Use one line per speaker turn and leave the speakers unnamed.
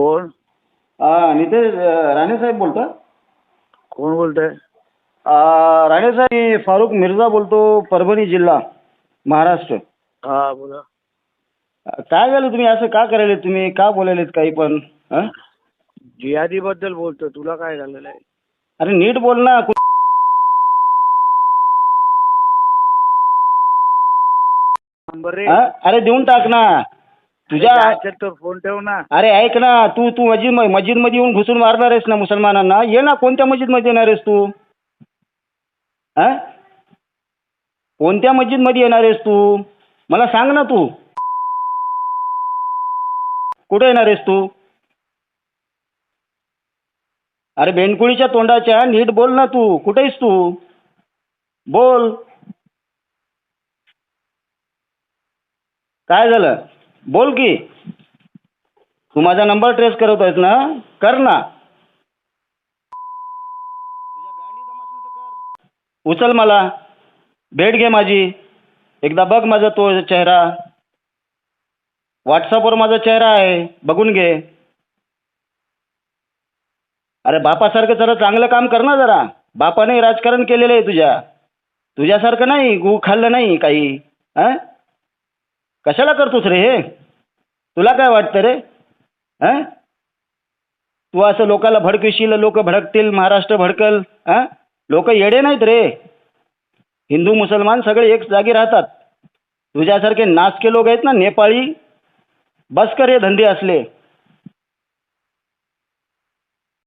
हा नितेश अं, राणेसाहेब बोलता
कोण बोलतंय?
अं, राणेसाहेब मी फारुख मिर्झा बोलतो परभणी जिल्हा महाराष्ट्र.
हा बोला.
अं, काय झालं तुम्ही? असं का करायले तुम्ही? का बोलायलेत काही पण? हं?
जिहादी बद्दल बोलतो. तुला काय झालेलं आहे?
अरे नीट बोल ना. कु-
नंबर रे?
अरे देऊन टाक ना. तुझ्या
तर फोन ठेव ना.
अरे ऐक ना तू तू मस्जिद मस्जिदमध्ये येऊन घुसून मारणार आहेस ना मुसलमानांना? ये ना कोणत्या मस्जिदमध्ये येणार आहेस तू? हा कोणत्या मस्जिदमध्ये येणार आहेस तू? मला सांग ना तू. कुठे येणार आहेस तू? अरे बेनकुळीच्या तोंडाच्या नीट बोल ना तू. कुठे आहेस तू? बोल. काय झालं? बोल की. तू माझा नंबर ट्रेस करत आहेस ना? कर ना. उचल मला. भेट घे माझी. एकदा बघ माझा तो चेहरा. व्हॉट्सअपवर माझा चेहरा आहे. बघून घे. अरे बापासारखं जरा चांगलं काम कर ना जरा. बापाने राजकारण केलेलं आहे तुझ्या. तुझ्यासारखं नाही गु खाल्लं नाही काही. हां कशाला करतोस रे हे? तुला काय वाटतं रे? हां तू असं लोकाला भडकशील लोक भडकतील महाराष्ट्र भडकल हां लोक येडे नाहीत रे. हिंदू मुसलमान सगळे एक जागी राहतात. तुझ्यासारखे नाचके लोक आहेत ना नेपाळी? बस कर हे धंदे असले.